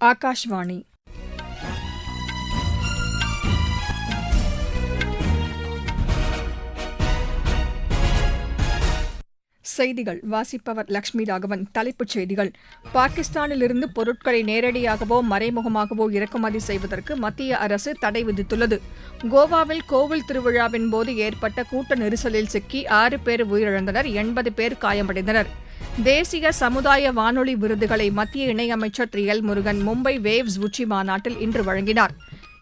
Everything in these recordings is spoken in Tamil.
ஆகாஷ்வாணி செய்திகள். வாசிப்பவர் லட்சுமி ராகவன். தலைப்புச் செய்திகள். பாகிஸ்தானிலிருந்து பொருட்களை நேரடியாகவோ மறைமுகமாகவோ இறக்குமதி செய்வதற்கு மத்திய அரசு தடை விதித்துள்ளது. கோவாவில் கோவில் திருவிழாவின் போது ஏற்பட்ட கூட்ட நெரிசலில் சிக்கி ஆறு பேர் உயிரிழந்தனர் எண்பது பேர் காயமடைந்தனர். தேசிய சமுதாய வானொலி விருதுகளை மத்திய இணையமைச்சர் திரு எல் முருகன் மும்பை வேவ்ஸ் உச்சி மாநாட்டில் இன்று வழங்கினார்.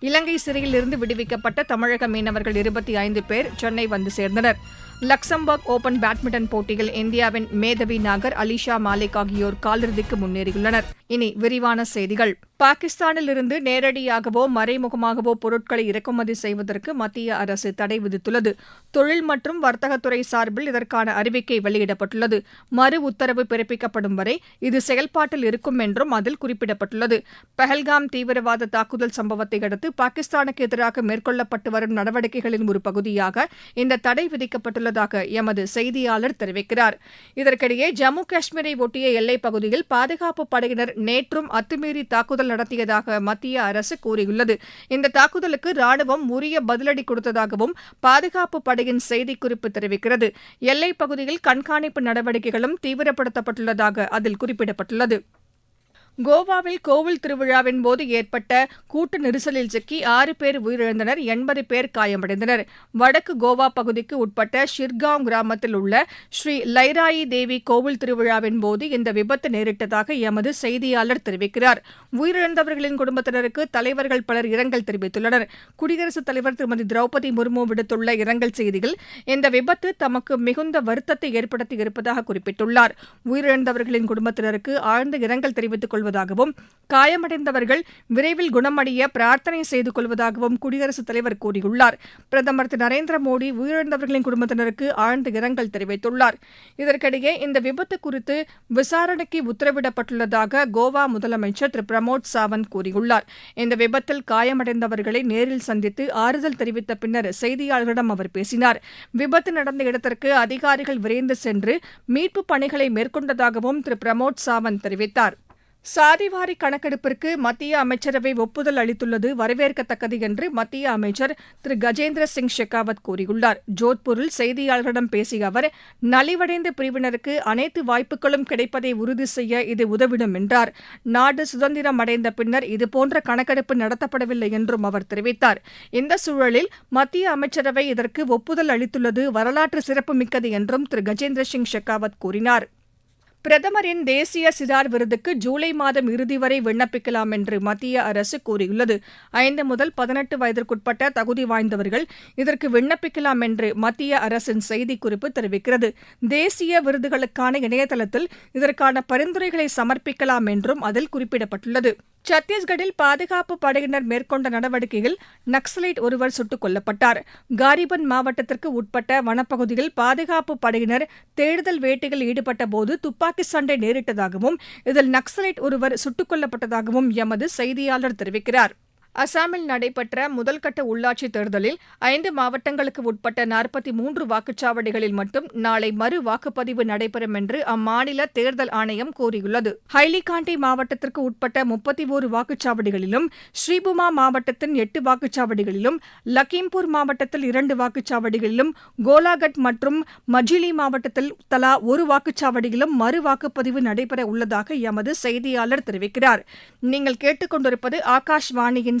இலங்கை சிறையிலிருந்து விடுவிக்கப்பட்ட தமிழக மீனவர்கள் இருபத்தி ஐந்து பேர் சென்னை வந்து சேர்ந்தனர். லக்சம்பர்க் ஓபன் பேட்மிண்டன் போட்டியில் இந்தியாவின் மேதவி நாகர் அலிஷா மாலிக் ஆகியோர் காலிறுதிக்கு முன்னேறியுள்ளனர். இனி விரிவான செய்திகள். பாகிஸ்தானிலிருந்து நேரடியாகவோ மறைமுகமாகவோ பொருட்களை இறக்குமதி செய்வதற்கு மத்திய அரசு தடை விதித்துள்ளது. தொழில் மற்றும் வர்த்தகத்துறை சார்பில் இதற்கான அறிவிக்கை வெளியிடப்பட்டுள்ளது. மறு உத்தரவு பிறப்பிக்கப்படும் வரை இது செயல்பாட்டில் இருக்கும் என்றும் அதில் குறிப்பிடப்பட்டுள்ளது. பஹல்காம் தீவிரவாத தாக்குதல் சம்பவத்தை அடுத்து பாகிஸ்தானுக்கு எதிராக மேற்கொள்ளப்பட்டு வரும் நடவடிக்கைகளின் ஒரு பகுதியாக இந்த தடை விதிக்கப்பட்டுள்ளதாக எமது செய்தியாளர் தெரிவிக்கிறார். இதற்கிடையே ஜம்மு காஷ்மீரை ஒட்டிய எல்லைப் பகுதியில் பாதுகாப்பு படையினர் நேற்றும் அத்துமீறி தாக்குதல் நடத்தியதாக மத்திய அரசு கூறியுள்ளது. இந்த தாக்குதலுக்கு ராணுவம் உரிய பதிலடி கொடுத்ததாகவும் பாதுகாப்பு படையின் செய்திக்குறிப்பு தெரிவிக்கிறது. எல்லைப் பகுதியில் கண்காணிப்பு நடவடிக்கைகளும் தீவிரப்படுத்தப்பட்டுள்ளதாக அதில் குறிப்பிடப்பட்டுள்ளது. கோவாவில் கோவில் திருவிழாவின் போது ஏற்பட்ட கூட்ட நெரிசலில் சிக்கி ஆறு பேர் உயிரிழந்தனர் எண்பது பேர் காயமடைந்தனர். வடக்கு கோவா பகுதிக்கு உட்பட்ட ஷிர்காவ் கிராமத்தில் உள்ள ஸ்ரீ லைராயி தேவி கோவில் திருவிழாவின் போது இந்த விபத்து நேரிட்டதாக எமது செய்தியாளர் தெரிவிக்கிறார். உயிரிழந்தவர்களின் குடும்பத்தினருக்கு தலைவர்கள் பலர் இரங்கல் தெரிவித்துள்ளனர். குடியரசுத் தலைவர் திருமதி திரௌபதி முர்மு விடுத்துள்ள இரங்கல் செய்தியில் இந்த விபத்து தமக்கு மிகுந்த வருத்தத்தை ஏற்படுத்தி இருப்பதாக குறிப்பிட்டுள்ளார். உயிரிழந்தவர்களின் குடும்பத்தினருக்கு ஆழ்ந்த இரங்கல் தெரிவித்துக் கொள்வதாகவும் காயமடைந்தவர்கள் விரைவில் குணமடைய பிரார்த்தனை செய்து கொள்வதாகவும் குடியரசுத் தலைவர் கூறியுள்ளார். பிரதமர் திரு. நரேந்திர மோடி உயிரிழந்தவர்களின் குடும்பத்தினருக்கு ஆழ்ந்த இரங்கல் தெரிவித்துள்ளார். இதற்கிடையே இந்த விபத்து குறித்து விசாரணைக்கு உத்தரவிடப்பட்டுள்ளதாக கோவா முதலமைச்சர் திரு. பிரமோத் சாவந்த் கூறியுள்ளார். இந்த விபத்தில் காயமடைந்தவர்களை நேரில் சந்தித்து ஆறுதல் தெரிவித்த பின்னர் செய்தியாளர்களிடம் அவர் பேசினார். விபத்து நடந்த இடத்திற்கு அதிகாரிகள் விரைந்து சென்று மீட்புப் பணிகளை மேற்கொண்டதாகவும் திரு. பிரமோத் சாவந்த் தெரிவித்தார். சாதிவாரி கணக்கெடுப்பிற்கு மத்திய அமைச்சரவை ஒப்புதல் அளித்துள்ளது வரவேற்கத்தக்கது என்று மத்திய அமைச்சர் திரு கஜேந்திர சிங் ஷெகாவத் கூறியுள்ளார். ஜோத்பூரில் செய்தியாளர்களிடம் பேசிய அவர் நலிவடைந்த பிரிவினருக்கு அனைத்து வாய்ப்புகளும் கிடைப்பதை உறுதி செய்ய இது உதவிடும் என்றார். நாடு சுதந்திரம் அடைந்த பின்னர் இதுபோன்ற கணக்கெடுப்பு நடத்தப்படவில்லை என்றும் அவர் தெரிவித்தார். இந்த சூழலில் மத்திய அமைச்சரவை இதற்கு ஒப்புதல் அளித்துள்ளது வரலாற்று சிறப்புமிக்கது என்றும் திரு கஜேந்திர சிங் ஷெகாவத் கூறினார். பிரதமரின் தேசிய சிறார் விருதுக்கு ஜூலை மாதம் இறுதி வரை விண்ணப்பிக்கலாம் என்று மத்திய அரசு கூறியுள்ளது. ஐந்து முதல் பதினெட்டு வயதிற்குட்பட்ட தகுதி வாய்ந்தவர்கள் இதற்கு விண்ணப்பிக்கலாம் என்று மத்திய அரசின் செய்திக்குறிப்பு தெரிவிக்கிறது. தேசிய விருதுகளுக்கான இணையதளத்தில் இதற்கான பரிந்துரைகளை சமர்ப்பிக்கலாம் என்றும் அதில் குறிப்பிடப்பட்டுள்ளது. சத்தீஸ்கட்டில் பாதுகாப்பு படையினர் மேற்கொண்ட நடவடிக்கையில் நக்சலைட் ஒருவர் சுட்டுக் கொல்லப்பட்டார். காரிபன் மாவட்டத்திற்கு உட்பட்ட வனப்பகுதியில் பாதுகாப்பு படையினர் தேடுதல் வேட்டையில் ஈடுபட்டபோது துப்பாக்கி சண்டை நேரிட்டதாகவும் இதில் நக்சலைட் ஒருவர் சுட்டுக் கொல்லப்பட்டதாகவும் எமது செய்தியாளர் தெரிவிக்கிறார். அசாமில் நடைபெற்ற முதல்கட்ட உள்ளாட்சித் தேர்தலில் ஐந்து மாவட்டங்களுக்கு உட்பட்ட நாற்பத்தி மூன்று வாக்குச்சாவடிகளில் மட்டும் நாளை மறு வாக்குப்பதிவு நடைபெறும் என்று அம்மாநில தேர்தல் ஆணையம் கூறியுள்ளது. ஹைலிகாண்டி மாவட்டத்திற்கு உட்பட்ட முப்பத்தி ஒரு வாக்குச்சாவடிகளிலும் ஸ்ரீபுமா மாவட்டத்தின் எட்டு வாக்குச்சாவடிகளிலும் லக்கீம்பூர் மாவட்டத்தில் இரண்டு வாக்குச்சாவடிகளிலும் கோலாகட் மற்றும் மஜிலி மாவட்டத்தில் தலா ஒரு வாக்குச்சாவடியிலும் மறு வாக்குப்பதிவு நடைபெற உள்ளதாக எமது செய்தியாளர் தெரிவிக்கிறார். நீங்கள் கேட்டுக்கொண்டிருப்பது ஆகாஷ்வாணியின்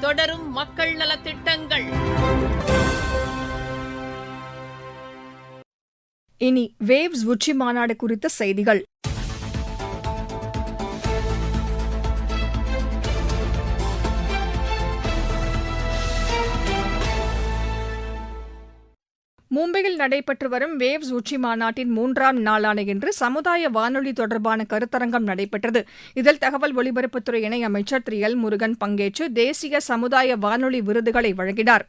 தொடரும் மக்கள் நலத்திட்டங்கள். இனி வேவ்ஸ் உச்சி மாநாடு குறித்த செய்திகள். மும்பையில் நடைபெற்று வரும் வேவ்ஸ் உச்சி மாநாட்டின் மூன்றாம் நாளான இன்று சமுதாய வானொலி தொடர்பான கருத்தரங்கம் நடைபெற்றது. இதில் தகவல் ஒலிபரப்புத்துறை இணையமைச்சர் திரு எல் முருகன் பங்கேற்று தேசிய சமுதாய வானொலி விருதுகளை வழங்கினார்.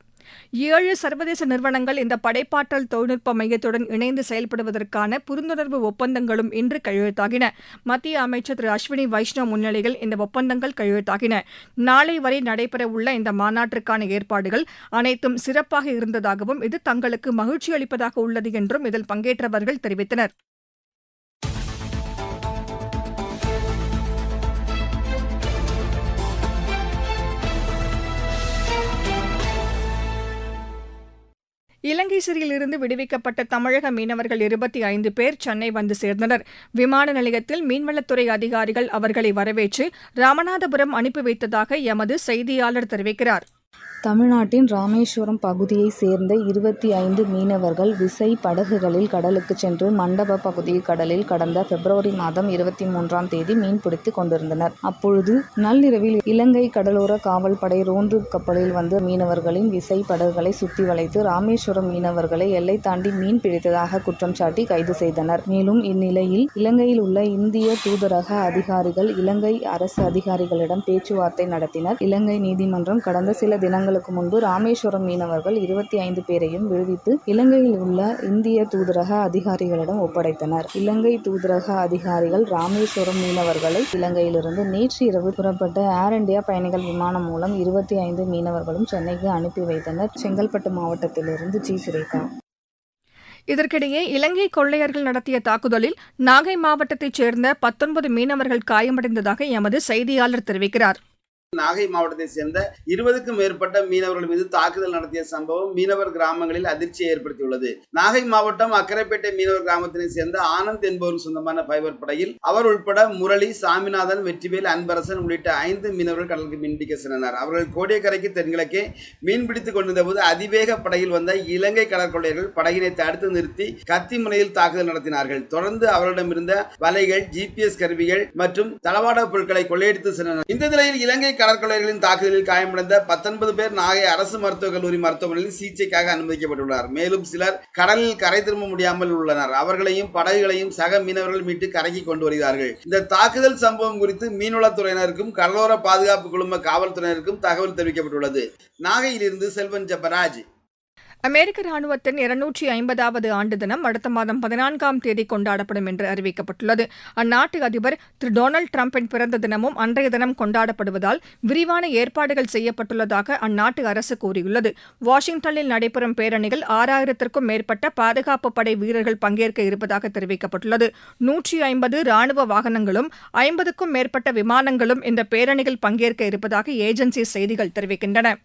ஏழு சர்வதேச நிறுவனங்கள் இந்த படைப்பாற்றல் தொழில்நுட்ப மையத்துடன் இணைந்து செயல்படுவதற்கான புரிந்துணர்வு ஒப்பந்தங்களும் இன்று கையெழுத்தாகின. மத்திய அமைச்சர் திரு அஸ்வினி வைஷ்ணவ் முன்னிலையில் இந்த ஒப்பந்தங்கள் கையெழுத்தாகின. நாளை வரை நடைபெறவுள்ள இந்த மாநாட்டிற்கான ஏற்பாடுகள் அனைத்தும் சிறப்பாக இருந்ததாகவும் இது தங்களுக்கு மகிழ்ச்சி அளிப்பதாக உள்ளது என்றும் இதில் பங்கேற்றவர்கள் தெரிவித்தனர். இலங்கை சிறையிலிருந்து விடுவிக்கப்பட்ட தமிழக மீனவர்கள் இருபத்தி ஐந்து பேர் சென்னை வந்து சேர்ந்தனர். விமான நிலையத்தில் மீன்வளத்துறை அதிகாரிகள் அவர்களை வரவேற்று ராமநாதபுரம் அனுப்பி வைத்ததாக எமது செய்தியாளர் தெரிவிக்கிறார். தமிழ்நாட்டின் ராமேஸ்வரம் பகுதியைச் சேர்ந்த இருபத்தி ஐந்து மீனவர்கள் விசை படகுகளில் கடலுக்கு சென்று மண்டப பகுதி கடலில் கடந்த பிப்ரவரி மாதம் இருபத்தி மூன்றாம் தேதி மீன்பிடித்துக் கொண்டிருந்தனர். அப்பொழுது நள்ளிரவில் இலங்கை கடலோர காவல் படை ரோந்து கப்பலில் வந்த மீனவர்களின் விசை படகுகளை சுற்றி வளைத்து ராமேஸ்வரம் மீனவர்களை எல்லை தாண்டி மீன் பிடித்ததாக குற்றம் சாட்டி கைது செய்தனர். மேலும் இந்நிலையில் இலங்கையில் உள்ள இந்திய தூதரக அதிகாரிகள் இலங்கை அரசு அதிகாரிகளிடம் பேச்சுவார்த்தை நடத்தினர். இலங்கை நீதிமன்றம் கடந்த சில தினங்கள் தினங்களுக்கு முன்பு ராமேஸ்வரம் மீனவர்கள் இருபத்தி ஐந்து பேரையும் விடுவித்து இலங்கையில் உள்ள இந்திய தூதரக அதிகாரிகளிடம் ஒப்படைத்தனர். இலங்கை தூதரக அதிகாரிகள் ராமேஸ்வரம் மீனவர்களை இலங்கையிலிருந்து நேற்று இரவு புறப்பட்ட ஏர் இந்தியா பயணிகள் விமானம் மூலம் இருபத்தி ஐந்து மீனவர்களும் சென்னைக்கு அனுப்பி வைத்தனர். செங்கல்பட்டு மாவட்டத்திலிருந்து ஜி. சுரேகா. இதற்கிடையே இலங்கை கொள்ளையர்கள் நடத்திய தாக்குதலில் நாகை மாவட்டத்தைச் சேர்ந்த பத்தொன்பது மீனவர்கள் காயமடைந்ததாக எமது செய்தியாளர் தெரிவிக்கிறார். நாகை மாவட்டத்தை சேர்ந்த இருபதுக்கும் மேற்பட்ட மீனவர்கள் மீது தாக்குதல் நடத்திய சம்பவம் மீனவர் கிராமங்களில் அதிர்ச்சியை ஏற்படுத்தியுள்ளது. நாகை மாவட்டம் அக்கரைப்பேட்டை மீனவர் கிராமத்தினை சேர்ந்த ஆனந்த் என்பவருக்கு சொந்தமான பைபர் படையில் அவர் உட்பட முரளி சாமிநாதன் வெற்றிவேல் அன்பரசன் உள்ளிட்ட ஐந்து மீனவர்கள் கடலுக்கு மீன்பிடிக்க சென்றனர். அவர்கள் கோடியக்கரைக்கு தென்கிழக்கே மீன்பிடித்துக் கொண்டிருந்த போது அதிவேக படையில் வந்த இலங்கை கடற்கொள்ளையர்கள் படகினை தடுத்து நிறுத்தி கத்தி முனையில் தாக்குதல் நடத்தினார்கள். தொடர்ந்து அவர்களிடமிருந்த வலைகள் ஜிபிஎஸ் கருவிகள் மற்றும் தளவாட பொருட்களை கொள்ளையடித்து சென்றனர் இந்த நிலையில் இலங்கை கடற்கொள்ளையர்களின் தாக்குதலில் காயமடைந்த பத்தொன்பது பேர் நாகை அரசு மருத்துவக் கல்லூரி மருத்துவமனையில் சிகிச்சைக்காக அனுமதிக்கப்பட்டுள்ளனர். மேலும் சிலர் கடலில் கரை திரும்ப முடியாமல் உள்ளனர். அவர்களையும் படகுகளையும் சக மீனவர்கள் மீட்டு கரைக்கு கொண்டு வருகிறார்கள். இந்த தாக்குதல் சம்பவம் குறித்து மீன்வளத்துறையினருக்கும் கடலோர பாதுகாப்பு குழும காவல்துறையினருக்கும் தகவல் தெரிவிக்கப்பட்டுள்ளது. நாகையிலிருந்து செல்வன் ஜெபராஜ். அமெரிக்க ராணுவத்தின் இருநூற்றி ஐம்பதாவது ஆண்டு தினம் அடுத்த மாதம் பதினான்காம் தேதி கொண்டாடப்படும் என்று அறிவிக்கப்பட்டுள்ளது. அந்நாட்டு அதிபர் திரு டொனால்டு டிரம்பின் பிறந்த தினமும் அன்றைய தினம் கொண்டாடப்படுவதால் விரிவான ஏற்பாடுகள் செய்யப்பட்டுள்ளதாக அந்நாட்டு அரசு கூறியுள்ளது. வாஷிங்டனில் நடைபெறும் பேரணியில் ஆறாயிரத்திற்கும் மேற்பட்ட பாதுகாப்பு படை வீரர்கள் பங்கேற்க இருப்பதாக தெரிவிக்கப்பட்டுள்ளது. நூற்றி ஐம்பது ராணுவ வாகனங்களும் ஐம்பதுக்கும் மேற்பட்ட விமானங்களும் இந்த பேரணியில் பங்கேற்க இருப்பதாக ஏஜென்சி செய்திகள் தெரிவிக்கின்றன.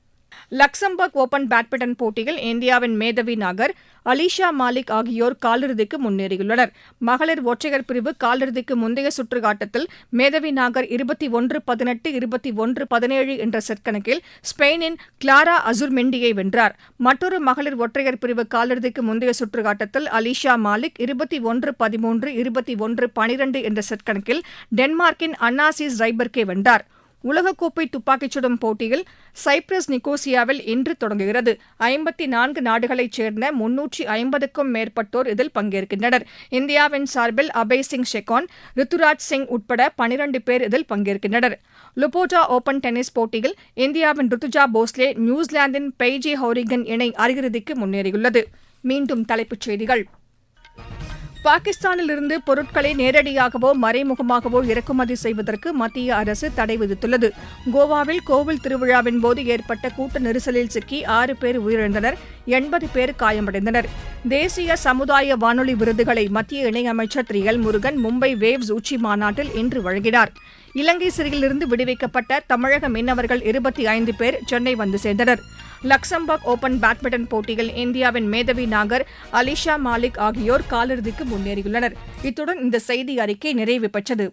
லக்சம்பர்க் ஓபன் பேட்மிண்டன் போட்டியில் இந்தியாவின் மேதவி நாகர் அலிஷா மாலிக் ஆகியோர் காலிறுதிக்கு முன்னேறியுள்ளனர். மகளிர் ஒற்றையர் பிரிவு காலிறுதிக்கு முந்தைய சுற்று ஆட்டத்தில் மேதவி நாகர் இருபத்தி ஒன்று பதினெட்டு இருபத்தி ஒன்று பதினேழு என்ற செட் கணக்கில் ஸ்பெயினின் கிளாரா அசுர்மெண்டியை வென்றார். மற்றொரு மகளிர் ஒற்றையர் பிரிவு காலிறுதிக்கு முந்தைய சுற்று ஆட்டத்தில் அலிஷா மாலிக் இருபத்தி ஒன்று பதிமூன்று இருபத்தி ஒன்று பனிரெண்டு என்ற செட் கணக்கில் டென்மார்க்கின் அன்னாசிஸ் ரைபர்கே வென்றார். உலகக்கோப்பை துப்பாக்கிச் சுடும் போட்டியில் சைப்ரஸ் நிக்கோசியாவில் இன்று தொடங்குகிறது. ஐம்பத்தி நான்கு நாடுகளைச் சேர்ந்த முன்னூற்றி ஐம்பதுக்கும் மேற்பட்டோர் இதில் பங்கேற்கின்றனர். இந்தியாவின் சார்பில் அபய் சிங் ஷெகான் ரித்துராஜ் சிங் உட்பட பனிரண்டு பேர் இதில் பங்கேற்கின்றனர். லுபோட்டா ஓபன் டென்னிஸ் போட்டியில் இந்தியாவின் ருத்துஜா போஸ்லே நியூசிலாந்தின் பெய்ஜி ஹவுரிகன் இணை அரையிறுதிக்கு முன்னேறியுள்ளது. மீண்டும் தலைப்புச் செய்திகள். பாகிஸ்தானிலிருந்து பொருட்களை நேரடியாகவோ மறைமுகமாகவோ இறக்குமதி செய்வதற்கு மத்திய அரசு தடை விதித்துள்ளது. கோவாவில் கோவில் திருவிழாவின் போது ஏற்பட்ட கூட்ட நெரிசலில் சிக்கி ஆறு பேர் உயிரிழந்தனர் எண்பது பேர் காயமடைந்தனர். தேசிய சமுதாய வானொலி விருதுகளை மத்திய இணையமைச்சர் திரு. எல். முருகன் மும்பை வேவ்ஸ் உச்சி மாநாட்டில் இன்று வழங்கினார். இலங்கை சிறையிலிருந்து விடுவிக்கப்பட்ட தமிழக மீனவர்கள் இருபத்தி ஐந்து பேர் சென்னை வந்து சேர்ந்தனர். லக்சம்பர்க் ஓபன் பேட்மிண்டன் போட்டியில் இந்தியாவின் மேதவி நாகர் அலிஷா மாலிக் ஆகியோர் காலிறுதிக்கு முன்னேறியுள்ளனர். இத்துடன் இந்த செய்தி அறிக்கை நிறைவு பெற்றது.